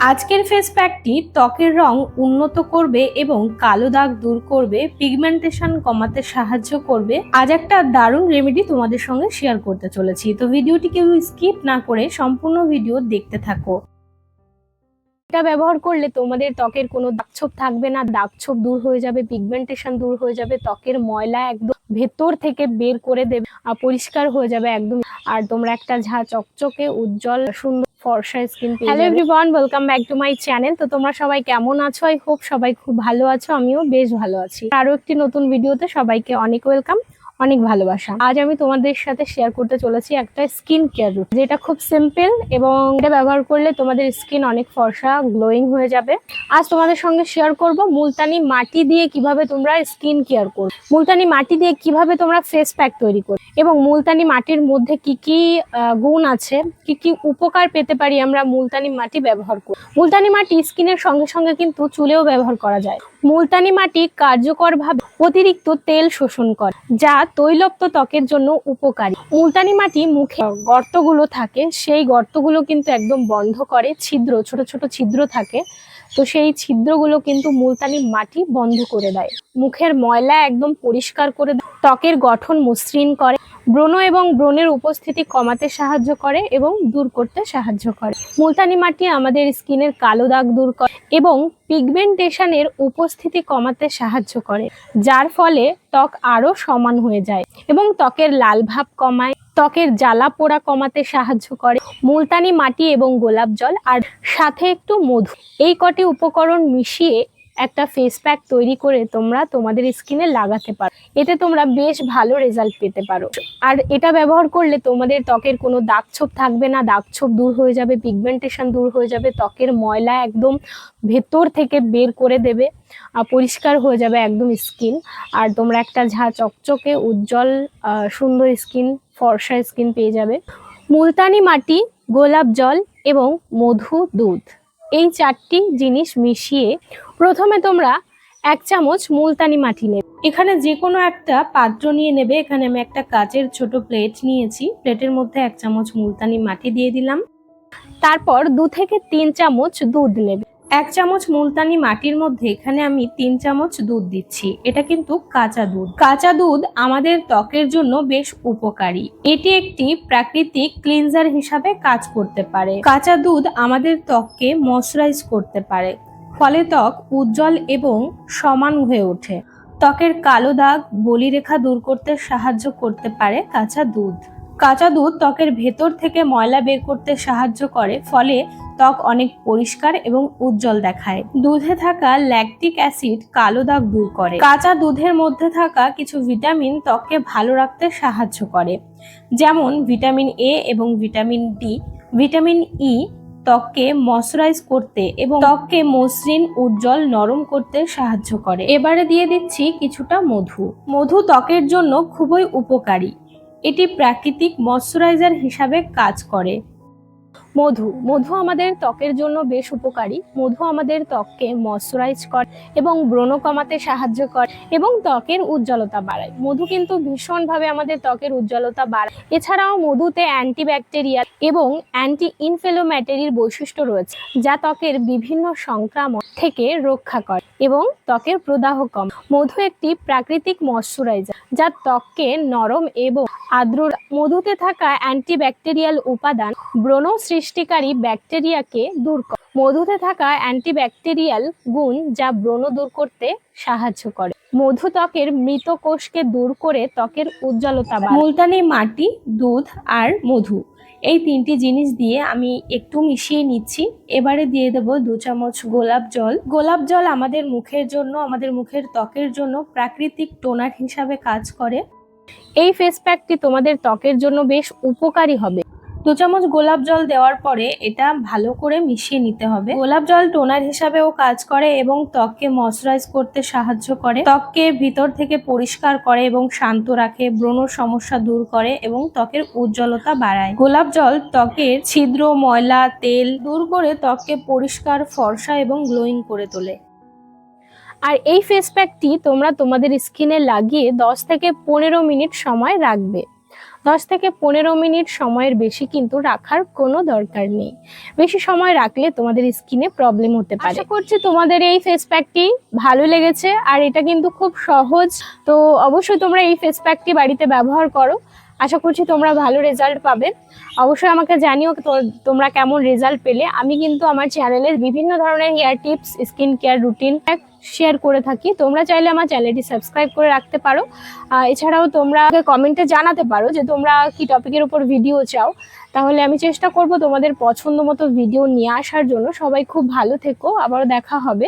আজকের ফেস প্যাকটি ত্বকের রং উন্নত করবে এবং কালো দাগ দূর করবে পিগমেন্টেশন কমাতে সাহায্য করবে। আজ একটা দারুণ রেমেডি তোমাদের সঙ্গে শেয়ার করতে চলেছি। তো ভিডিওটি কেউ স্কিপ না করে সম্পূর্ণ ভিডিও দেখতে থাকো। এটা ব্যবহার করলে তোমাদের ত্বকের কোনো দাগছোপ থাকবে না দাগছোপ দূর হয়ে যাবে পিগমেন্টেশন দূর হয়ে যাবে, ত্বকের ময়লা একদম ভেতর থেকে বের করে দেবে পরিষ্কার হয়ে যাবে একদম। আর তোমরা একটা ঝা চকচকে, উজ্জ্বল, সুন্দর ফর্সা skin hello everyone welcome back to my channel তো তোমরা সবাই কেমন আছো? আই হোপ সবাই খুব ভালো আছো আমিও বেশ ভালো আছি। আরও একটি নতুন ভিডিওতে সবাইকে অনেক ওয়েলকাম অনেক ভালোবাসা। আজ আমি তোমাদের সাথে শেয়ার করতে চলেছি একটা স্কিন কেয়ার রুট যেটা খুব সিম্পল এবং এটা ব্যবহার করলে তোমাদের স্কিন অনেক ফর্সা গ্লোয়িং হয়ে যাবে। আজ তোমাদের সঙ্গে শেয়ার করব মুলতানি মাটি দিয়ে কীভাবে তোমরা স্কিন কেয়ার করবে মুলতানি মাটি দিয়ে কীভাবে তোমরা ফেস প্যাক তৈরি করবে এবং মুলতানি মাটির মধ্যে কি কি গুণ আছে, কি কি উপকার পেতে পারি আমরা মুলতানি মাটি ব্যবহার করি। মুলতানি মাটি স্কিনের সঙ্গে সঙ্গে কিন্তু চুলেও ব্যবহার করা যায়। মুলতানি মাটি কার্যকরভাবে অতিরিক্ত তেল শোষণ করে যা তৈলপ্ত ত্বকের জন্য উপকারী। মুলতানি মাটি মুখে গর্তগুলো থাকে সেই গর্তগুলো কিন্তু একদম বন্ধ করে ছিদ্র ছোট ছোট ছিদ্র থাকে তো সেই ছিদ্রগুলো কিন্তু মুলতানি মাটি বন্ধ করে দেয়। মুখের ময়লা একদম পরিষ্কার করে দেয়, ত্বকের গঠন মসৃণ করে ব্রণ এবং ব্রণের উপস্থিতি কমাতে সাহায্য করে এবং দূর করতে সাহায্য করে। মুলতানি মাটি আমাদের স্কিনের কালো দাগ দূর করে এবং পিগমেন্টেশনের উপস্থিতি কমাতে সাহায্য করে, যার ফলে ত্বক আরও সমান হয়ে যায় এবং ত্বকের লাল ভাব কমায়, ত্বকের জ্বালা পোড়া কমাতে সাহায্য করে। মুলতানি মাটি এবং গোলাপ জল আর সাথে একটু মধু, এই কটি উপকরণ মিশিয়ে একটা ফেস প্যাক তৈরি করে তোমরা তোমাদের স্কিনে লাগাতে পারো। এতে তোমরা বেশ ভালো রেজাল্ট পেতে পারো। আর এটা ব্যবহার করলে তোমাদের ত্বকের কোনো দাগ ছোপ থাকবে না, দাগ ছোপ দূর হয়ে যাবে পিগমেন্টেশন দূর হয়ে যাবে, ত্বকের ময়লা একদম ভেতর থেকে বের করে দেবে আর পরিষ্কার হয়ে যাবে একদম স্কিন আর তোমরা একটা ঝা, চকচকে, উজ্জ্বল সুন্দর স্কিন ফর্সা স্কিন পেয়ে যাবে। মুলতানি মাটি, গোলাপ জল এবং মধু দুধ। এই চারটি জিনিস মিশিয়ে প্রথমে তোমরা এক চামচ মুলতানি মাটি নেবে। এখানে যে কোনো একটা পাত্র নিয়ে নেবে। এখানে আমি একটা কাচের ছোট প্লেট নিয়েছি। প্লেটের মধ্যে এক চামচ মুলতানি মাটি দিয়ে দিলাম। তারপর দু থেকে তিন চামচ দুধ নেবে। এক চামচ মুলতানি মাটির মধ্যে এখানে আমি তিন চামচ দুধ দিচ্ছি। এটা কিন্তু কাঁচা দুধ। কাঁচা দুধ আমাদের ত্বকের জন্য বেশ উপকারী। এটি একটি প্রাকৃতিক ক্লিনজার হিসাবে কাজ করতে পারে। কাঁচা দুধ আমাদের ত্বককে ময়শ্চারাইজ করতে পারে। ফলে ত্বক উজ্জ্বল এবং সমান হয়ে ওঠে। ত্বকের কালো দাগ, বলিরেখা দূর করতে সাহায্য করতে পারে কাঁচা দুধ। কাঁচা দুধ ত্বকের ভেতর থেকে ময়লা বের করতে সাহায্য করে, ফলে ত্বক অনেক পরিষ্কার এবং উজ্জ্বল দেখায়। দুধে থাকা ল্যাকটিক অ্যাসিড কালো দাগ দূর করে। কাঁচা দুধের মধ্যে থাকা কিছু ভিটামিন ত্বককে ভালো রাখতে সাহায্য করে। যেমন ভিটামিন এ এবং ভিটামিন ডি ভিটামিন ই ত্বককে ময়শ্চারাইজ করতে এবং ত্বককে মসৃণ, উজ্জ্বল, নরম করতে সাহায্য করে। এবারে দিয়ে দিচ্ছি কিছুটা মধু। মধু ত্বকের জন্য খুবই উপকারী। এটি প্রাকৃতিক ময়শ্চারাইজার হিসাবে কাজ করে। মধু। মধু আমাদের ত্বকের জন্য বেশ উপকারী। মধু আমাদের ত্বককে ময়শ্চারাইজ করে এবং ব্রণ কমাতে সাহায্য করে এবং ত্বকের উজ্জ্বলতা বাড়ায়। মধু কিন্তু ভীষণভাবে আমাদের ত্বকের উজ্জ্বলতা বাড়ায়। এছাড়াও মধুতে অ্যান্টিব্যাকটেরিয়াল এবং অ্যান্টি ইনফ্লেমেটরির বৈশিষ্ট্য রয়েছে, যা ত্বকের বিভিন্ন সংক্রামক থেকে রক্ষা করে এবং ত্বকের প্রদাহ কম মধু একটি প্রাকৃতিক ময়শ্চারাইজার যা ত্বককে নরম এবং আর্দ্র মধুতে থাকা অ্যান্টিব্যাকটেরিয়াল উপাদান ব্রণ সৃষ্টিকারী ব্যাকটেরিয়াকে দূর করে। মধুতে থাকা অ্যান্টিব্যাকটেরিয়াল গুণ যা ব্রণ দূর করতে সাহায্য করে। মধু ত্বকের মৃত কোষকে দূর করে ত্বকের উজ্জ্বলতা মুলতানি মাটি দুধ আর মধু এই তিনটি জিনিস দিয়ে আমি একটু মিশিয়ে নিচ্ছি। এবারে দিয়ে দেবো দু চামচ গোলাপ জল। গোলাপ জল আমাদের মুখের জন্য আমাদের মুখের ত্বকের জন্য প্রাকৃতিক টোনার হিসাবে কাজ করে। এই ফেস প্যাকটি তোমাদের ত্বকের জন্য বেশ উপকারী হবে। দু চামচ গোলাপ জল দেওয়ার পরে এটা ভালো করে মিশিয়ে নিতে হবে। গোলাপ জল টোনার হিসাবেও কাজ করে এবং ত্বককে ময়শ্চারাইজ করতে সাহায্য করে। ত্বককে ভিতর থেকে পরিষ্কার করে এবং শান্ত রাখে, ব্রণ সমস্যা দূর করে এবং ত্বকের উজ্জ্বলতা বাড়ায়। গোলাপ জল ত্বকের ছিদ্র, ময়লা, তেল দূর করে ত্বককে পরিষ্কার, ফর্সা এবং গ্লোয়িং করে তোলে। আর এই ফেস প্যাকটি তোমরা তোমাদের স্কিনে লাগিয়ে 10 থেকে পনেরো মিনিট সময় রাখবে। দশ থেকে পনেরো মিনিট সময়ের বেশি কিন্তু রাখার কোনো দরকার নেই। বেশি সময় রাখলে তোমাদের স্কিনে প্রবলেম হতে পারে। আশা করছি তোমাদের এই ফেস প্যাকটি ভালো লেগেছে আর এটা কিন্তু খুব সহজ। তো অবশ্যই তোমরা এই ফেস প্যাকটি বাড়িতে ব্যবহার করো। আশা করছি তোমরা ভালো রেজাল্ট পাবে। অবশ্যই আমাকে জানিও তোমরা কেমন রেজাল্ট পেলে। আমি কিন্তু আমার চ্যানেলের বিভিন্ন ধরনের hair tips skin care routine share করে থাকি। তোমরা চাইলে আমার চ্যানেলটি সাবস্ক্রাইব করে রাখতে পারো। এছাড়াও তোমরা কমেন্টে জানাতে পারো যে তোমরা কি টপিকের উপর ভিডিও চাও। তাহলে আমি চেষ্টা করব তোমাদের পছন্দ মতো ভিডিও নিয়ে আসার জন্য। সবাই খুব ভালো থেকো। আবারও দেখা হবে।